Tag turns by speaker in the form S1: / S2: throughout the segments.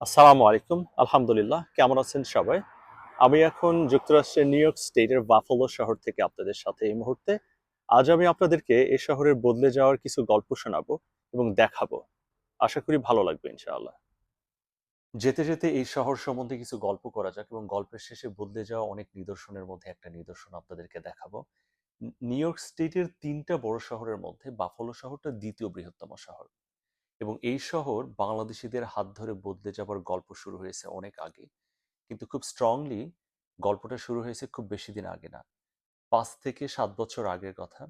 S1: আসসালামু আলাইকুম। আলহামদুলিল্লাহ, কেমন আছেন সবাই? আমি এখন যুক্তরাষ্ট্রের নিউ ইয়র্ক স্টেটের বাফলো শহর থেকে আপনাদের সাথে এই মুহূর্তে। আজ আমি আপনাদেরকে এই শহরের বদলে যাওয়ার কিছু গল্প শোনাবো এবং দেখাবো। আশা করি ভালো লাগবে, ইনশাআল্লাহ। যেতে যেতে এই শহর সম্বন্ধে কিছু গল্প করা যাক এবং গল্পের শেষে বদলে যাওয়া অনেক নিদর্শনের মধ্যে একটা নিদর্শন আপনাদেরকে দেখাবো। নিউ ইয়র্ক স্টেটের তিনটা বড় শহরের মধ্যে বাফলো শহরটা দ্বিতীয় বৃহত্তম শহর। এবং এই শহর বাংলাদেশিদের হাত ধরে বদলে যাবার গল্প শুরু হয়েছে অনেক আগে। কিন্তু খুব স্ট্রংলি গল্পটা শুরু হয়েছে খুব বেশি দিন আগে না। পাঁচ থেকে সাত বছর আগের কথা।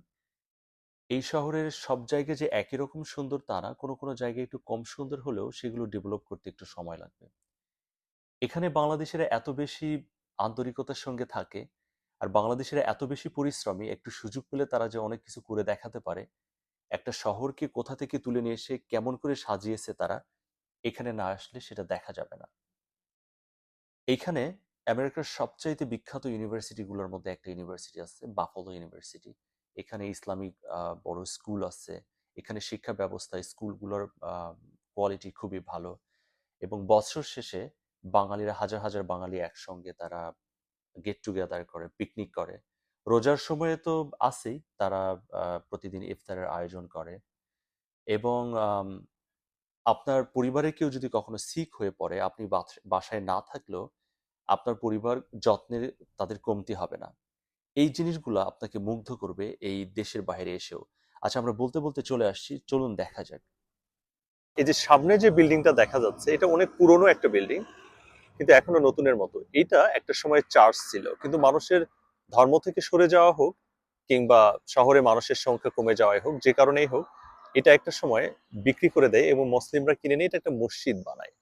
S1: এই শহরের সব জায়গায় যে একই রকম সুন্দর তা না, কোনো কোনো জায়গায় একটু কম সুন্দর হলেও সেগুলো ডেভেলপ করতে একটু সময় লাগবে। এখানে বাংলাদেশের এত বেশি আন্তরিকতার সঙ্গে থাকে, আর বাংলাদেশের এত বেশি পরিশ্রমী, একটু সুযোগ পেলে তারা যে অনেক কিছু করে দেখাতে পারে একটা শহরকে কোথা থেকে তুলে নিয়ে এসে কেমন করে সাজিয়েছে তারা, এখানে না আসলে সেটা দেখা যাবে না। এইখানে আমেরিকার সবচাইতে বিখ্যাত ইউনিভার্সিটিগুলোর মধ্যে একটা ইউনিভার্সিটি আছে বাফলো ইউনিভার্সিটি এখানে ইসলামিক বড় স্কুল আছে। এখানে শিক্ষা ব্যবস্থা স্কুলগুলোর কোয়ালিটি খুবই ভালো। এবং বছর শেষে বাঙালিরা, হাজার হাজার বাঙালি একসঙ্গে তারা গেট টুগেদার করে পিকনিক করে। রোজার সময়ে তো আছেই। তারা প্রতিদিন ইফতারের আয়োজন করে। এবং আপনার পরিবারে কেউ যদি কখনো সিক হয়ে পড়ে, আপনি বাসায় না থাকলেও আপনার পরিবার যত্নের, তাদের কমতি হবে না। এই জিনিসগুলো আপনাকে মুগ্ধ করবে এই দেশের বাইরে এসেও। আচ্ছা আমরা বলতে বলতে চলে আসছি। চলুন দেখা যাক। এই যে সামনে যে বিল্ডিংটা দেখা যাচ্ছে, এটা অনেক পুরনো একটা বিল্ডিং, কিন্তু এখনও নতুনের মতো। এটা একটা সময় চার্চ ছিল, কিন্তু মানুষের ধর্ম থেকে সরে যাওয়া হোক কিংবা শহরে মানুষের সংখ্যা কমে যাওয়াই হোক, যে কারণেই হোক, এটা একটা সময় বিক্রি করে দেয় এবং মুসলিমরা কিনে নিয়ে এটা একটা মসজিদ বানায়।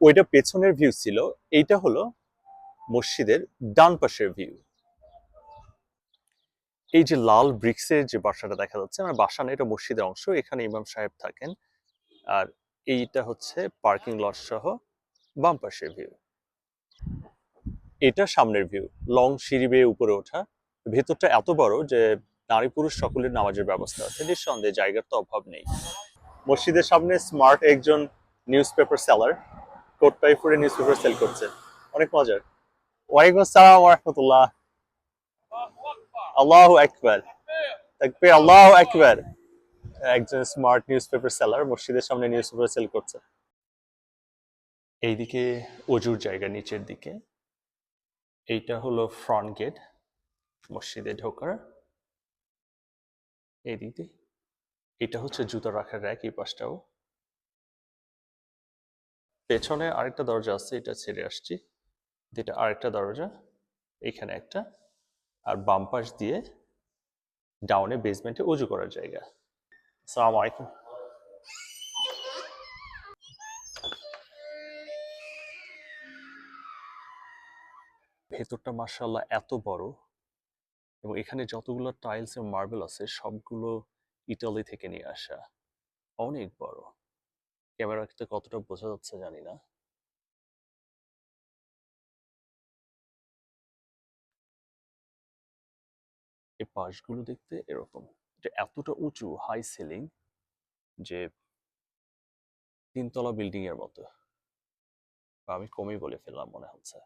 S1: ওইটা পেছনের ভিউ ছিল, এইটা হলো মসজিদের ডান পাশের ভিউ এই যে লাল ব্রিক্সের যে বাসাটা দেখা যাচ্ছে, আমার বাসা এটা মসজিদের অংশ, এখানে ইমাম সাহেব থাকেন। আর এইটা হচ্ছে পার্কিং লট সহ বাম পাশের ভিউ এটা সামনের ভিউ লং সিঁড়ি বেয়ে উপরে ওঠা। ভেতরটা এত বড় যে নারী পুরুষ সকলের নামাজের ব্যবস্থা আছে। নিঃসন্দেহে জায়গার তো অভাব নেই। মসজিদের সামনে স্মার্ট একজন news paper seller coat tie পরে নিউজ পেপার সেল করছে। অনেক মজার। ওয়ালাইকুম আসসালাম রহমতুল্লাহ। আল্লাহু আকবার। তাকবীর, আল্লাহু আকবার। একজন স্মার্ট নিউজ পেপার সেলার মসজিদের সামনে নিউজ পেপার সেল করছে। এইদিকে অজুর জায়গা নিচের দিকে। এইটা হলো ফ্রন্ট গেট মসজিদে ঢোকার। এই এটা হচ্ছে জুতো রাখার র্যাক এই পাশটাও। পেছনে আরেকটা দরজা আছে, এটা ছেড়ে আসছি। এটা আরেকটা দরজা, এখানে একটা। আর বাম পাশ দিয়ে ডাউনে বেসমেন্টে উজু করার জায়গা। আসসালামু ভেতরটা মার্শাল্লাহ এত বড় এবং এখানে যতগুলো টাইলস এবং মার্বেল আছে, সবগুলো ইটালি থেকে নিয়ে আসা। অনেক বড়। ক্যামেরাতে কতটা বোঝা যাচ্ছে জানি না। এই পাশগুলো দেখতে এরকম। এটা এতটা উঁচু হাই সিলিং যে তিনতলা বিল্ডিং এর মতো। আমি কমই বলে ফেললাম মনে হচ্ছে।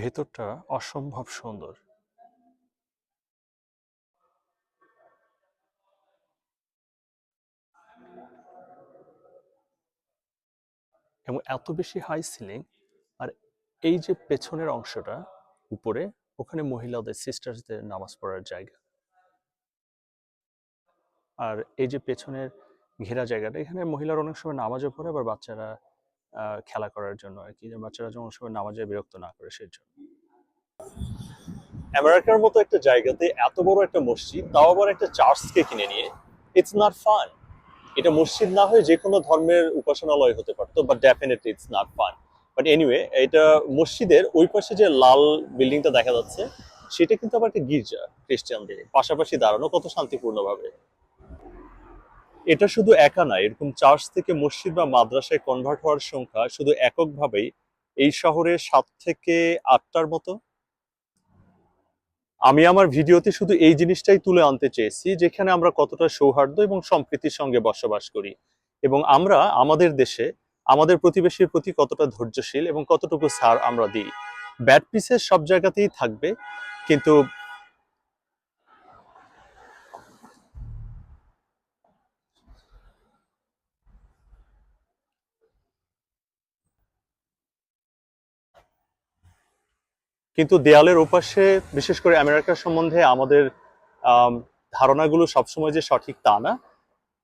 S1: ভেতরটা অসম্ভব সুন্দর। এবং এত বেশি হাই সিলিং আর এই যে পেছনের অংশটা উপরে, ওখানে মহিলাদের সিস্টার্সদের নামাজ পড়ার জায়গা। আর এই যে পেছনের ঘেরা জায়গাটা, এখানে মহিলারা অনেক সময় নামাজও পড়ে, আবার বাচ্চারা খেলা করার জন্য আর কি। বাচ্চারা যেমন সময় নামাজে বিরক্ত না করে সেই জন্য আমেরিকার মতো একটা জায়গাতে এত বড় একটা মসজিদ, তাও আবার একটা চার্চকে কিনে নিয়ে। ইটস নট ফান এটা মসজিদ না হয়ে যে কোনো ধর্মের উপাসনালয় হতে পারতো but definitely it's not fun but anyway এটা মসজিদের ওই পাশে যে লাল বিল্ডিংটা দেখা যাচ্ছে, সেটা কিন্তু আবার একটা গির্জা খ্রিস্টানদের। পাশাপাশি দাঁড়ানো কত শান্তিপূর্ণভাবে। এটা শুধু একা না, এরকম চার্চ থেকে মসজিদ বা মাদ্রাসায় কনভার্ট হওয়ার সংখ্যা শুধু এককভাবেই এই শহরে সাত থেকে আটটার মতো। আমি আমার ভিডিওতে শুধু এই জিনিসটাই তুলে আনতে চেয়েছি, যেখানে আমরা কতটা সৌহার্দ্য এবং সম্প্রীতির সঙ্গে বসবাস করি। এবং আমরা, আমাদের দেশে, আমাদের প্রতিবেশীর প্রতি কতটা ধৈর্যশীল এবং কতটুকু ছাড় আমরা দিই। ব্যাড পিসের সব জায়গাতেই থাকবে, কিন্তু কিন্তু দেয়ালের ওপাশে বিশেষ করে আমেরিকা সম্বন্ধে আমাদের আম, ধারণাগুলো সবসময় যে সঠিক তা না।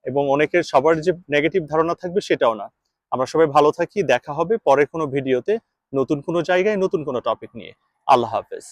S1: এবং অনেকের সবার যে নেগেটিভ ধারণা থাকবে সেটাও না। আমরা সবাই ভালো থাকি দেখা হবে পরে কোনো ভিডিওতে নতুন কোনো জায়গায় নতুন কোনো টপিক নিয়ে। আল্লাহ হাফেজ।